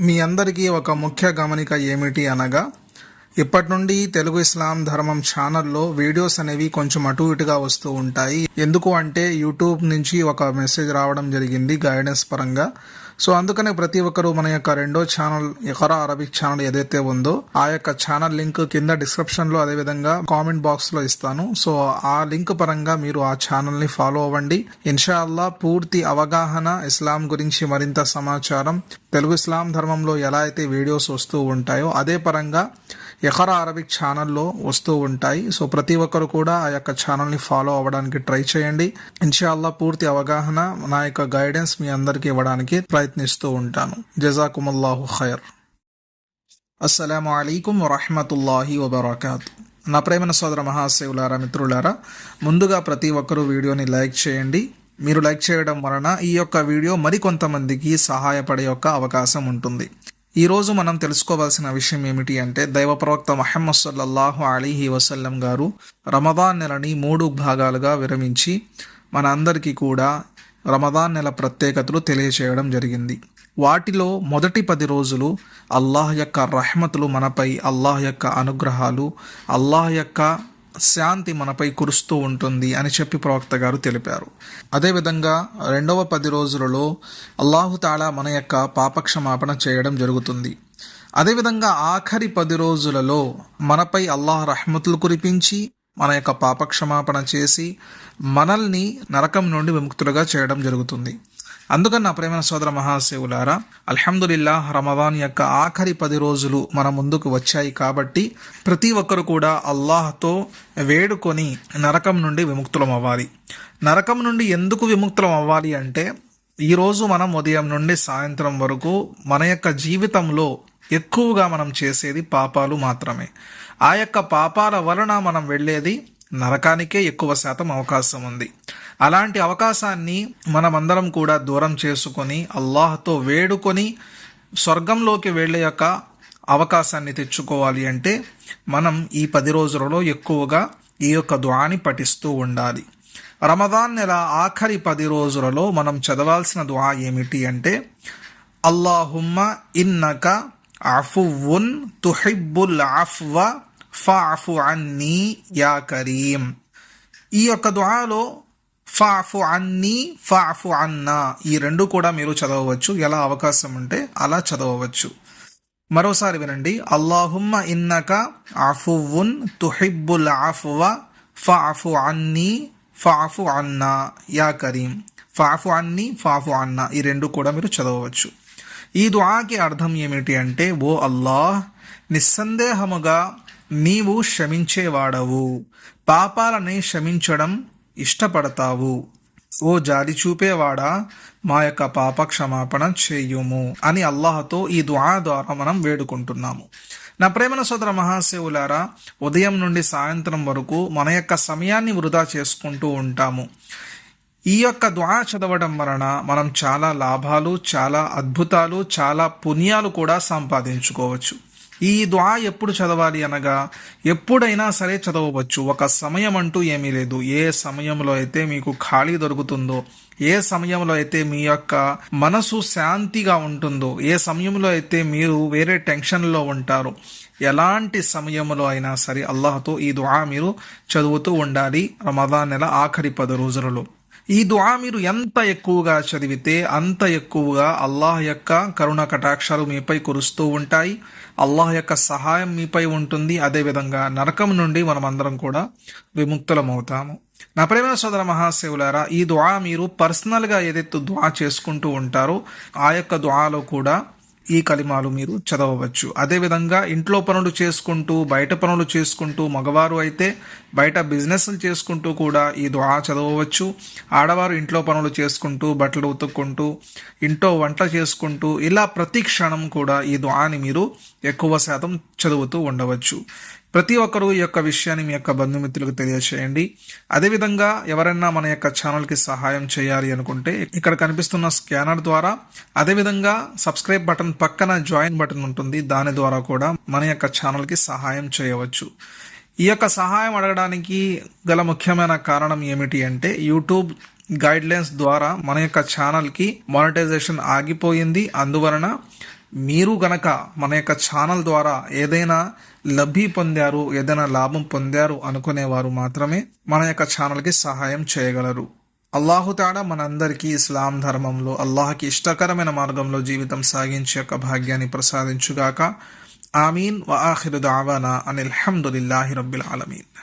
మీ అందరికీ ఒక ముఖ్య గమనిక ఏమిటి అనగా ఇప్పటి నుండి తెలుగు ఇస్లాం ధర్మం ఛానల్లో వీడియోస్ అనేవి కొంచెం అటు ఇటుగా వస్తూ ఉంటాయి. ఎందుకు అంటే యూట్యూబ్ నుంచి ఒక మెసేజ్ రావడం జరిగింది గైడెన్స్ పరంగా. సో అందుకనే ప్రతి ఒక్కరూ మన యొక్క రెండో ఛానల్ ఎకరా అరబిక్ ఛానల్ ఏదైతే ఉందో ఆ యొక్క ఛానల్ లింక్ కింద డిస్క్రిప్షన్లో అదే విధంగా కామెంట్ బాక్స్లో ఇస్తాను. సో ఆ లింక్ పరంగా మీరు ఆ ఛానల్ని ఫాలో అవ్వండి. ఇన్షాల్లా పూర్తి అవగాహన ఇస్లాం గురించి మరింత సమాచారం తెలుగు ఇస్లాం ధర్మంలో ఎలా అయితే వీడియోస్ వస్తూ ఉంటాయో అదే పరంగా ఎకరా అరబిక్ ఛానల్లో వస్తూ ఉంటాయి. సో ప్రతి ఒక్కరు కూడా ఆ యొక్క ఛానల్ని ఫాలో అవ్వడానికి ట్రై చేయండి. ఇన్షాల్లా పూర్తి అవగాహన నా యొక్క గైడెన్స్ మీ అందరికీ ఇవ్వడానికి ప్రయత్నిస్తూ ఉంటాను. జజాకుమల్లాహు ఖైర్. అస్సలాము అలైకుం వరహమతుల్లాహి వబర్కాత్. నా ప్రేమన సోదర మహాశివులారా మిత్రులారా ముందుగా ప్రతి ఒక్కరూ వీడియోని లైక్ చేయండి. మీరు లైక్ చేయడం వలన ఈ యొక్క వీడియో మరికొంతమందికి సహాయపడే యొక్క అవకాశం ఉంటుంది. ఈరోజు మనం తెలుసుకోవాల్సిన విషయం ఏమిటి అంటే దైవ ప్రవక్త మహమ్మద్ సల్లల్లాహు అలీహి వసల్లం గారు రమదాన్ నెలని మూడు భాగాలుగా విరమించి మన అందరికీ కూడా రమదాన్ నెల ప్రత్యేకతలు తెలియచేయడం జరిగింది. వాటిలో మొదటి పది రోజులు అల్లాహ్ యొక్క రహమతులు మనపై అల్లాహ్ యొక్క అనుగ్రహాలు అల్లాహ్ యొక్క శాంతి మనపై కురుస్తూ ఉంటుంది అని చెప్పి ప్రవక్త గారు తెలిపారు. అదేవిధంగా రెండవ పది రోజులలో అల్లాహుతాళా మన యొక్క పాపక్షమాపణ చేయడం జరుగుతుంది. అదేవిధంగా ఆఖరి పది రోజులలో మనపై అల్లాహ్ రహమతులు కురిపించి మన యొక్క పాపక్షమాపణ చేసి మనల్ని నరకం నుండి విముక్తులుగా చేయడం జరుగుతుంది. అందుకని నా ప్రేమ సోదర మహాశివులారా అల్హమ్దుల్లా రమదాన్ యొక్క ఆఖరి పది రోజులు మన ముందుకు వచ్చాయి కాబట్టి ప్రతి ఒక్కరు కూడా అల్లాహ్తో వేడుకొని నరకం నుండి విముక్తులం అవ్వాలి నరకం నుండి ఎందుకు విముక్తులం అవ్వాలి అంటే ఈరోజు మనం ఉదయం నుండి సాయంత్రం వరకు మన యొక్క జీవితంలో ఎక్కువగా మనం చేసేది పాపాలు మాత్రమే. ఆ యొక్క పాపాల వలన మనం వెళ్ళేది నరకానికే ఎక్కువ శాతం అవకాశం ఉంది. అలాంటి అవకాశాన్ని మనమందరం కూడా దూరం చేసుకొని అల్లాహ్తో వేడుకొని స్వర్గంలోకి వెళ్ళే యొక్క అవకాశాన్ని తెచ్చుకోవాలి అంటే మనం ఈ పది రోజులలో ఎక్కువగా ఈ యొక్క దువాని పఠిస్తూ ఉండాలి. రమదాన్ నెల ఆఖరి పది రోజులలో మనం చదవాల్సిన దువా ఏమిటి అంటే అల్లాహుమ్మ ఇన్నక అఫువున్ తుహిబ్బుల్ అఫ్వ ఫాఫు అన్నీ యా కరీం. ఈ యొక్క దువాలో ఫాఫు అన్నీ ఫాఫు అన్నా ఈ రెండు కూడా మీరు చదవవచ్చు. ఎలా అవకాశం ఉంటే అలా చదవవచ్చు. మరోసారి వినండి. అల్లాహుమ్మ ఇన్నక అఫువున్ తుహిబ్బుల్ ఆఫువ ఫాఫు అన్నీ ఫాఫు అన్నా యా కరీం. ఫాఫు అన్ని ఫాఫు అన్నా ఈ రెండు కూడా మీరు చదవవచ్చు. ఈ దుఆకి అర్థం ఏమిటి అంటే ఓ అల్లాహ్ నిస్సందేహముగా నీవు క్షమించేవాడవు. పాపాలని క్షమించడం ఇష్టపడతావు. ఓ జాలి చూపేవాడా? మా యొక్క పాప క్షమాపణ చేయుము అని అల్లాహతో ఈ దుఆ ద్వారా మనం వేడుకుంటున్నాము. నా ప్రేమన సోదర మహాశివులారా ఉదయం నుండి సాయంత్రం వరకు మన యొక్క సమయాన్ని వృధా చేసుకుంటూ ఉంటాము. ఈ యొక్క దుఆ చదవడం వలన మనం చాలా లాభాలు చాలా అద్భుతాలు చాలా పుణ్యాలు కూడా సంపాదించుకోవచ్చు. ఈ దుఆ ఎప్పుడు చదవాలి అనగా ఎప్పుడైనా సరే చదవవచ్చు. ఒక సమయం అంటూ ఏమీ లేదు. ఏ సమయంలో అయితే మీకు ఖాళీ దొరుకుతుందో ఏ సమయంలో అయితే మీ యొక్క మనసు శాంతిగా ఉంటుందో ఏ సమయంలో అయితే మీరు వేరే టెన్షన్లో ఉంటారో ఎలాంటి సమయంలో అయినా సరే అల్లాహతో ఈ దుఆ మీరు చదువుతూ ఉండాలి. రమదాన్ నెల ఆఖరి పది రోజులలో. ఈ దుఆ మీరు ఎంత ఎక్కువగా చదివితే అంత ఎక్కువగా అల్లాహ్ యొక్క కరుణ కటాక్షాలు మీపై కురుస్తూ ఉంటాయి. అల్లాహ్ యొక్క సహాయం మీపై ఉంటుంది. అదేవిధంగా నరకం నుండి మనమందరం కూడా విముక్తులమవుతాము. నా ప్రేమ సోదర మహాశివులారా ఈ దుఆ మీరు పర్సనల్గా ఏదైతే దుఆ చేసుకుంటూ ఉంటారో ఆ యొక్క దుఆలో కూడా ఈ కలిమాలు మీరు చదవవచ్చు. అదేవిధంగా ఇంట్లో పనులు చేసుకుంటూ బయట పనులు చేసుకుంటూ మగవారు అయితే బయట బిజినెస్లు చేసుకుంటూ కూడా ఈ దుఆ చదవవచ్చు. ఆడవారు ఇంట్లో పనులు చేసుకుంటూ బట్టలు ఉతుక్కుంటూ ఇంట్లో వంట చేసుకుంటూ ఇలా ప్రతి క్షణం కూడా ఈ దుఆని మీరు ఎక్కువ శాతం చదువుతూ ఉండవచ్చు. ప్రతి ఒక్కరూ ఈ యొక్క విషయాన్ని మీ యొక్క బంధుమిత్రులకు తెలియచేయండి. అదేవిధంగా ఎవరైనా మన యొక్క ఛానల్కి సహాయం చేయాలి అనుకుంటే ఇక్కడ కనిపిస్తున్న స్కానర్ ద్వారా అదేవిధంగా సబ్స్క్రైబ్ బటన్ పక్కన జాయిన్ బటన్ ఉంటుంది. దాని ద్వారా కూడా మన యొక్క ఛానల్కి సహాయం చేయవచ్చు. ఈ యొక్క సహాయం అడగడానికి గల ముఖ్యమైన కారణం ఏమిటి అంటే యూట్యూబ్ గైడ్లైన్స్ ద్వారా మన యొక్క ఛానల్కి మానిటైజేషన్ ఆగిపోయింది. అందువలన మీరు గనక మన యొక్క ఛానల్ ద్వారా ఏదైనా లబ్ధి పొందారు ఏదైనా లాభం పొందారు అనుకునేవారు మాత్రమే మన యొక్క ఛానల్కి సహాయం చేయగలరు. అల్లాహుతాడా మనందరికీ ఇస్లాం ధర్మంలో అల్లాహకి ఇష్టకరమైన మార్గంలో జీవితం సాగించే యొక్క భాగ్యాన్ని ప్రసాదించుగాక. ఆమీన్. వ ఆఖిరు దావానా అనిల్ హమ్దులిల్లాహి రబ్బిల్ ఆలమీన్.